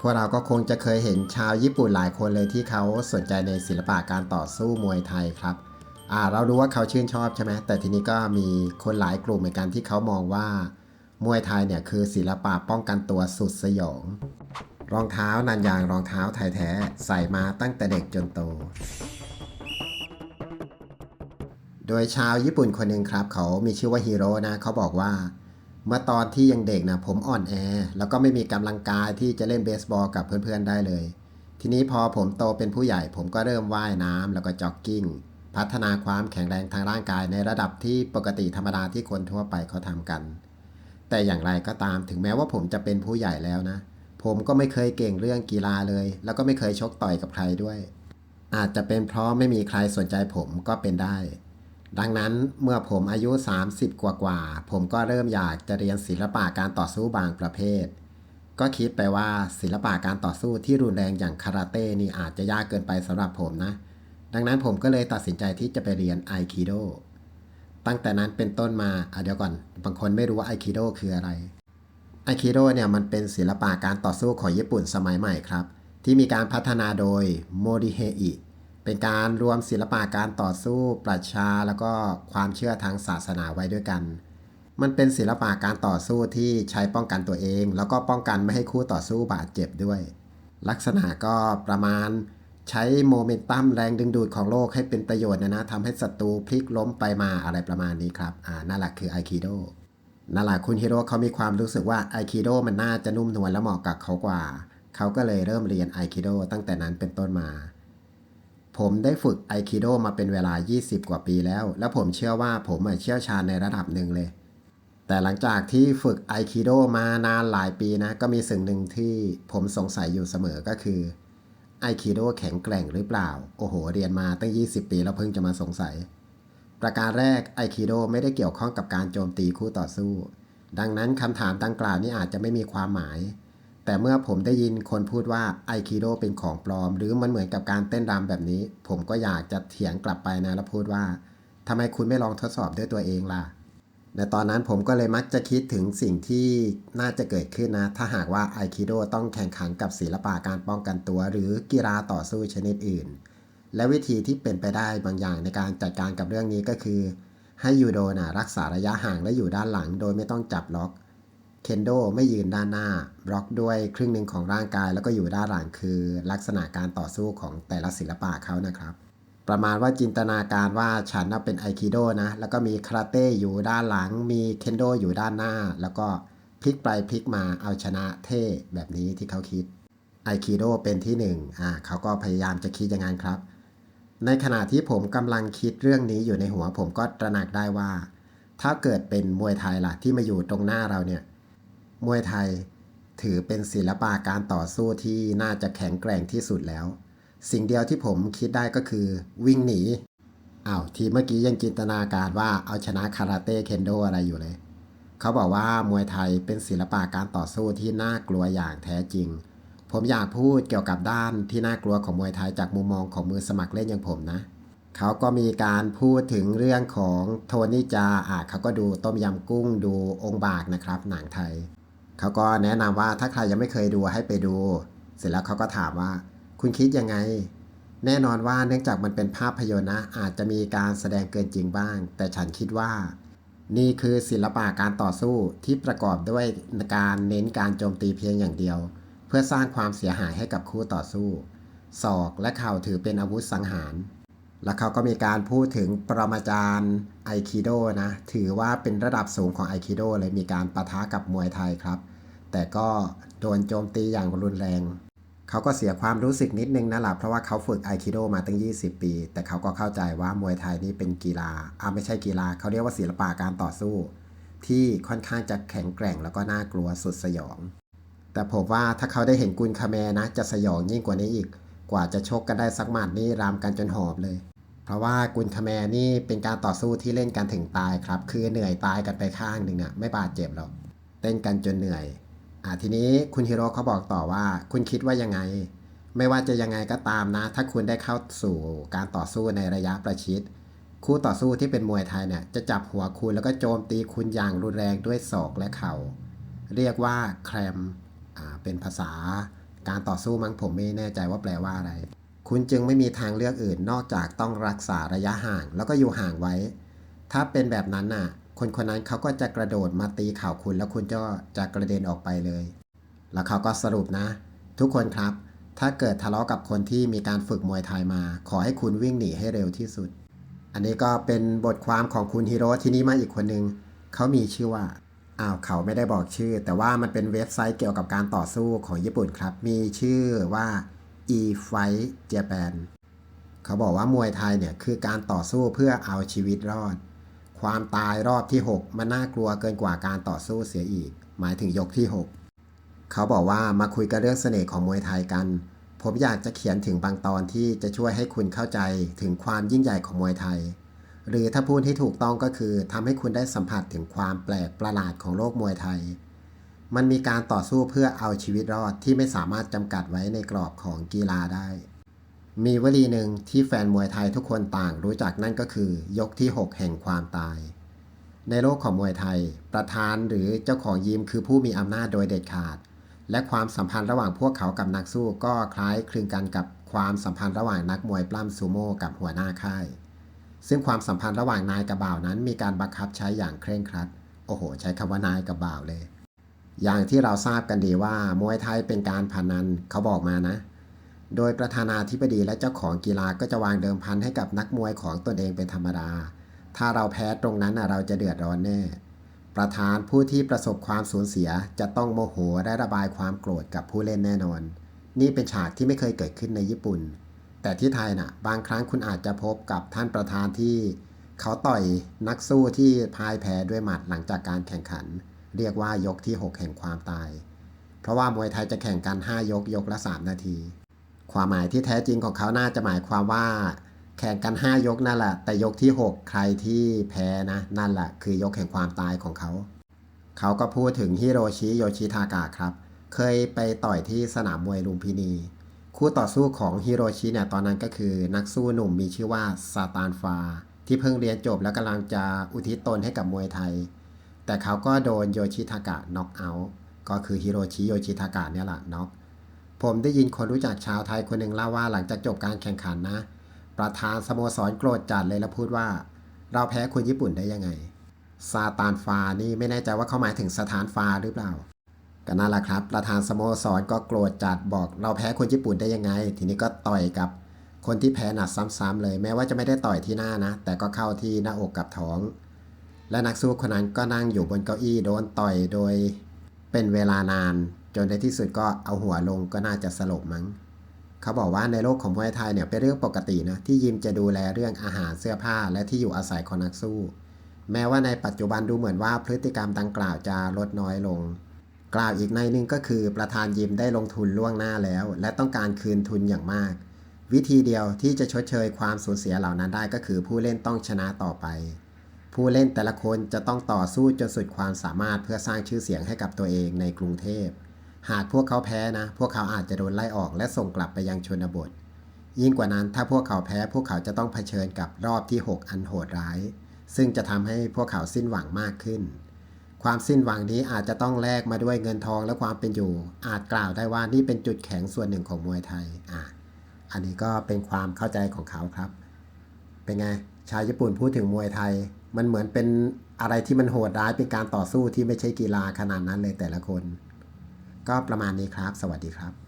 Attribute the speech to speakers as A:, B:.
A: พวกเราก็คงจะเคยเห็นชาวญี่ปุ่นหลายคนเลยที่เขาสนใจในศิลปะการต่อสู้มวยไทยครับอ่าเรารู้ว่าเขาชื่นชอบใช่ไหมแต่ทีนี้ก็มีคนหลายกลุ่มเหมือนกันที่เขามองว่ามวยไทยเนี่ยคือศิลปะป้องกันตัวสุดสยอง รองเท้านันยางรองเท้าไทยแท้ใส่มาตั้งแต่เด็กจนโต โดยชาวญี่ปุ่นคนหนึ่งครับ เขามีชื่อว่าฮีโร่นะเขาบอกว่า เมื่อตอนที่ยังเด็กนะผมอ่อนแอ แล้วก็ไม่มีกำลังกายที่จะเล่นเบสบอลกับเพื่อนๆได้เลย ทีนี้พอผมโตเป็นผู้ใหญ่ ผมก็เริ่มว่ายน้ำแล้วก็จ็อกกิ้ง พัฒนาความแข็งแรงทางร่างกายในระดับที่ปกติธรรมดาที่คนทั่วไปเขาทำกัน แต่อย่างไรก็ตามถึงแม้ว่าผมจะเป็นผู้ใหญ่แล้วนะ ผมก็ไม่เคยเก่งเรื่องกีฬาเลย แล้วก็ไม่เคยชกต่อยกับใครด้วย อาจจะเป็นเพราะไม่มีใครสนใจผมก็เป็นได้ ดังนั้นเมื่อผมอายุ 30 กว่ากว่า ผมก็เริ่มอยากจะเรียนศิลปะการต่อสู้บางประเภท ก็คิดไปว่าศิลปะการต่อสู้ที่รุนแรงอย่างคาราเต้นี่อาจจะยากเกินไปสำหรับผมนะ ดังนั้นผมก็เลยตัดสินใจที่จะไปเรียนไอคิโด ตั้งแต่นั้นเป็นต้นมาเดี๋ยวก่อน บางคนไม่รู้ว่าไอคิโดคืออะไร ไอคิโดเนี่ยมันเป็นศิลปะการต่อสู้ของญี่ปุ่นสมัยใหม่ครับ ที่มีการพัฒนาโดยโมริเฮอิ เป็นการรวมศิลปะการต่อสู้ปรัชญาแล้วก็ความเชื่อทางศาสนาไว้ด้วยกัน มันเป็นศิลปะการต่อสู้ที่ใช้ป้องกันตัวเอง แล้วก็ป้องกันไม่ให้คู่ต่อสู้บาดเจ็บด้วย ลักษณะก็ประมาณใช้โมเมนตัมแรงดึงดูดของโลกให้เป็นประโยชน์นะนะทำให้ศัตรูพลิกล้มไปมาอะไรประมาณนี้ครับ อ่านั่นแหละคือไอคิโดนั่นแหละคุณฮิโร่เขามีความรู้สึกว่าไอคิโดมันน่าจะนุ่มนวลและเหมาะกับเขากว่า เขาก็เลยเริ่มเรียนไอคิโดตั้งแต่นั้นเป็นต้นมา ผมได้ฝึกไอคิโดมาเป็นเวลา 20 กว่าปีแล้ว และผมเชื่อว่าผมเชี่ยวชาญในระดับหนึ่งเลย แต่หลังจากที่ฝึกไอคิโดมานานหลายปีนะ ก็มีสิ่งหนึ่งที่ผมสงสัยอยู่เสมอก็คือไอคิโดแข็งแกร่งหรือเปล่า โอ้โห เรียนมาตั้ง 20 ปีแล้วเพิ่งจะมาสงสัย ประการแรกไอคิโดไม่ได้เกี่ยวข้องกับการโจมตีคู่ต่อสู้ ดังนั้นคำถามดังกล่าวนี้อาจจะไม่มีความหมาย แต่เมื่อผมได้ยินคนพูดว่าไอคิโดเป็นของปลอม หรือมันเหมือนกับการเต้นรำแบบนี้ ผมก็อยากจะเถียงกลับไปนะแล้วพูดว่าทำไมคุณไม่ลองทดสอบด้วยตัวเองล่ะในตอนนั้นผมก็เลยมักจะคิดถึงสิ่งที่น่าจะเกิดขึ้นนะ ถ้าหากว่าไอคิโดต้องแข่งขันกับศิลปะการป้องกันตัว หรือกีฬาต่อสู้ชนิดอื่น และวิธีที่เป็นไปได้บางอย่างในการจัดการกับเรื่องนี้ก็คือ ให้ยูโดนะรักษาระยะห่างและอยู่ด้านหลัง โดยไม่ต้องจับล็อก คนโดไม่ยืนด้านหน้า บล็อกด้วยครึ่งหนึ่งของร่างกายแล้วก็อยู่ด้านหลังคือ ลักษณะการต่อสู้ของแต่ละศิลปะเขานะครับ ประมาณว่าจินตนาการว่าฉันะเป็นไอคิโดนะแล้วก็มีคาราเต้อยู่ด้านหลัง มีเคนโดอยู่ด้านหน้า แล้วก็พลิกไปพลิกมาเอาชนะเท่แบบนี้ที่เขาคิดไอคิโดเป็นที่หนึ่งอ่าเขาก็พยายามจะคิดอย่างนั้นครับ ในขณะที่ผมกำลังคิดเรื่องนี้อยู่ในหัวผมก็ตระหนักได้ว่า ถ้าเกิดเป็นมวยไทยล่ะที่มาอยู่ตรงหน้าเราเนี่ย มวยไทย ถือเป็นศิลปะการต่อสู้ที่น่าจะแข็งแกร่งที่สุดแล้ว สิ่งเดียวที่ผมคิดได้ก็คือ วิ่งหนีอ้าวทีเมื่อกี้ยังจินตนาการว่าเอาชนะคาราเต้เคนโดอะไรอยู่เลย เขาบอกว่ามวยไทยเป็นศิลปะการต่อสู้ที่น่ากลัวอย่างแท้จริง ผมอยากพูดเกี่ยวกับด้านที่น่ากลัวของมวยไทยจากมุมมองของมือสมัครเล่นอย่างผมนะเขาก็มีการพูดถึงเรื่องของโทนี่จาอะเขาก็ดูต้มยำกุ้งดูองค์บากนะครับ หนังไทย เขาก็แนะนำว่าถ้าใครยังไม่เคยดูให้ไปดู เสร็จแล้วเขาก็ถามว่า คุณคิดยังไง แน่นอนว่าเนื่องจากมันเป็นภาพยนตร์นะอาจจะมีการแสดงเกินจริงบ้าง แต่ฉันคิดว่า นี่คือศิลปะการต่อสู้ที่ประกอบด้วยการเน้นการโจมตีเพียงอย่างเดียว เพื่อสร้างความเสียหายให้กับคู่ต่อสู้ศอกและเข่าถือเป็นอาวุธสังหาร แล้วเขาก็มีการพูดถึงปรมาจารย์ไอคิโดนะ ถือว่าเป็นระดับสูงของไอคิโดเลยมีการประทะกับมวยไทยครับ แต่ก็โดนโจมตีอย่างรุนแรง เขาก็เสียความรู้สึกนิดนึงนะหละเพราะว่าเขาฝึกไอคิโดมาตั้ง 20 ปี แต่เขาก็เข้าใจว่ามวยไทยนี่เป็นกีฬาอ่าไม่ใช่กีฬา เขาเรียกว่าศิลปะการต่อสู้ ที่ค่อนข้างจะแข็งแกร่งแล้วก็น่ากลัวสุดสยอง แต่ผมว่าถ้าเขาได้เห็นกุนคาแมนะจะสยองยิ่งกว่านี้อีก กว่าจะชกกันได้สักหมัดนี่รามกันจนหอบเลย เพราะว่ากุนคาแมนี่เป็นการต่อสู้ที่เล่นกันถึงตายครับ คือเหนื่อยตายกันไปข้างหนึ่งน่ะไม่บาดเจ็บหรอกเต้นกันจนเหนื่อยอ่าทีนี้คุณฮิโร่เขาบอกต่อว่า คุณคิดว่ายังไง ไม่ว่าจะยังไงก็ตามนะ ถ้าคุณได้เข้าสู่การต่อสู้ในระยะประชิดคู่ต่อสู้ที่เป็นมวยไทยเนี่ยจะจับหัวคุณแล้วก็โจมตีคุณอย่างรุนแรงด้วยศอกและเข่า เรียกว่าแครมอ่าเป็นภาษา การต่อสู้มั้งผมไม่แน่ใจว่าแปลว่าอะไร คุณจึงไม่มีทางเลือกอื่นนอกจากต้องรักษาระยะห่างแล้วก็อยู่ห่างไว้ ถ้าเป็นแบบนั้นน่ะ คนคนนั้นเขาก็จะกระโดดมาตีเข่าคุณ แล้วคุณก็จะกระเด็นออกไปเลย แล้วเขาก็สรุปนะ ทุกคนครับ ถ้าเกิดทะเลาะกับคนที่มีการฝึกมวยไทยมา ขอให้คุณวิ่งหนีให้เร็วที่สุด อันนี้ก็เป็นบทความของคุณฮิโร่ที่นี่มาอีกคนนึงเขามีชื่อว่า อ้าวเขาไม่ได้บอกชื่อ แต่ว่ามันเป็นเว็บไซต์เกี่ยวกับการต่อสู้ของญี่ปุ่นครับ มีชื่อว่า e-fight Japan เขาบอกว่ามวยไทยเนี่ยคือการต่อสู้เพื่อเอาชีวิตรอด ความตายรอบที่ 6 มันน่ากลัวเกินกว่าการต่อสู้เสียอีก หมายถึงยกที่ 6 เขาบอกว่ามาคุยกันเรื่องเสน่ห์ของมวยไทยกัน ผมอยากจะเขียนถึงบางตอนที่จะช่วยให้คุณเข้าใจถึงความยิ่งใหญ่ของมวยไทย หรือถ้าพูดให้ถูกต้องก็คือทำให้คุณได้สัมผัสถึงความแปลกประหลาดของโลกมวยไทย มันมีการต่อสู้เพื่อเอาชีวิตรอดที่ไม่สามารถจำกัดไว้ในกรอบของกีฬาได้ มีวลีหนึ่งที่แฟนมวยไทยทุกคนต่างรู้จักนั่นก็คือ ยกที่ 6 แห่งความตาย ในโลกของมวยไทย ประธานหรือเจ้าของยิมคือผู้มีอำนาจโดยเด็ดขาด และความสัมพันธ์ระหว่างพวกเขากับนักสู้ก็คล้ายคลึงกันกับความสัมพันธ์ระหว่างนักมวยปล้ำซูโม่กับหัวหน้าค่าย ซึ่งความสัมพันธ์ระหว่างนายกับบ่าวนั้น มีการบังคับใช้อย่างเคร่งครัด โอ้โห ใช้คำว่านายกับบ่าวเลย อย่างที่เราทราบกันดีว่ามวยไทยเป็นการพนันเขาบอกมานะ โดยประธานาธิบดีและเจ้าของกีฬาก็จะวางเดิมพันให้กับนักมวยของตนเองเป็นธรรมดา ถ้าเราแพ้ตรงนั้นเราจะเดือดร้อนแน่ ประธานผู้ที่ประสบความสูญเสียจะต้องโมโหและระบายความโกรธกับผู้เล่นแน่นอน นี่เป็นฉากที่ไม่เคยเกิดขึ้นในญี่ปุ่น แต่ที่ไทยน่ะบางครั้งคุณอาจจะพบกับท่านประธานที่เขาต่อยนักสู้ที่พ่ายแพ้ด้วยหมัดหลังจากการแข่งขัน เรียกว่ายกที่ 6 แห่งความตาย เพราะว่ามวยไทยจะแข่งกัน 5 ยกยกละ 3 นาที ความหมายที่แท้จริงของเขาน่าจะหมายความว่า แข่งกัน 5 ยกนั่นแหละแต่ยกที่ 6 ใครที่แพ้นะนั่นแหละคือยกแห่งความตายของเขา เขาก็พูดถึงฮิโรชิโยชิทากะครับ เคยไปต่อยที่สนามมวยลุมพินี คู่ต่อสู้ของฮิโรชิเนี่ยตอนนั้นก็คือนักสู้หนุ่มมีชื่อว่าซาตานฟา ที่เพิ่งเรียนจบแล้วกำลังจะอุทิศตนให้กับมวยไทย แต่เขาก็โดนโยชิทากะน็อกเอาท์ก็คือฮิโรชิโยชิทากะเนี่ยแหละน็อกผมได้ยินคนรู้จักชาวไทยคนหนึ่งเล่าว่าหลังจากจบการแข่งขันนะ ประธานสโมสรโกรธจัดเลยแล้วพูดว่า เราแพ้คนญี่ปุ่นได้ยังไงซาตานฟานี่ไม่แน่ใจว่าเขาหมายถึงสถานฟาหรือเปล่า ก็นั่นแหละครับ ประธานสโมสรก็โกรธจัดบอกเราแพ้คนญี่ปุ่นได้ยังไง ทีนี้ก็ต่อยกับคนที่แพ้หนักซ้ำๆเลย แม้ว่าจะไม่ได้ต่อยที่หน้านะ แต่ก็เข้าที่หน้าอกกับท้อง และนักสู้คนนั้นก็นั่งอยู่บนเก้าอี้โดนต่อยโดยเป็นเวลานาน จนในที่สุดก็เอาหัวลงก็น่าจะสลบมั้ง เขาบอกว่าในโลกของมวยไทยเนี่ยเป็นเรื่องปกตินะที่ยิมจะดูแลเรื่องอาหารเสื้อผ้าและที่อยู่อาศัยของนักสู้ แม้ว่าในปัจจุบันดูเหมือนว่าพฤติกรรมดังกล่าวจะลดน้อยลง กล่าวอีกในหนึ่งก็คือประธานยิมได้ลงทุนล่วงหน้าแล้ว และต้องการคืนทุนอย่างมาก วิธีเดียวที่จะชดเชยความสูญเสียเหล่านั้นได้ก็คือผู้เล่นต้องชนะต่อไป ผู้เล่นแต่ละคนจะต้องต่อสู้จนสุดความสามารถเพื่อสร้างชื่อเสียงให้กับตัวเองในกรุงเทพ หากพวกเขาแพ้นะ พวกเขาอาจจะโดนไล่ออกและส่งกลับไปยังชนบท ยิ่งกว่านั้นถ้าพวกเขาแพ้พวกเขาจะต้องเผชิญกับรอบที่ 6 อันโหดร้าย ซึ่งจะทำให้พวกเขาสิ้นหวังมากขึ้น ความสิ้นหวังนี้อาจจะต้องแลกมาด้วยเงินทองและความเป็นอยู่ อาจกล่าวได้ว่านี่เป็นจุดแข็งส่วนหนึ่งของมวยไทยอะอันนี้ก็เป็นความเข้าใจของเขาครับ เป็นไง ชาวญี่ปุ่นพูดถึงมวยไทย มันเหมือนเป็นอะไรที่มันโหดร้ายเป็นการต่อสู้ที่ไม่ใช่กีฬาขนาดนั้นเลยแต่ละคน ก็ประมาณนี้ครับ สวัสดีครับ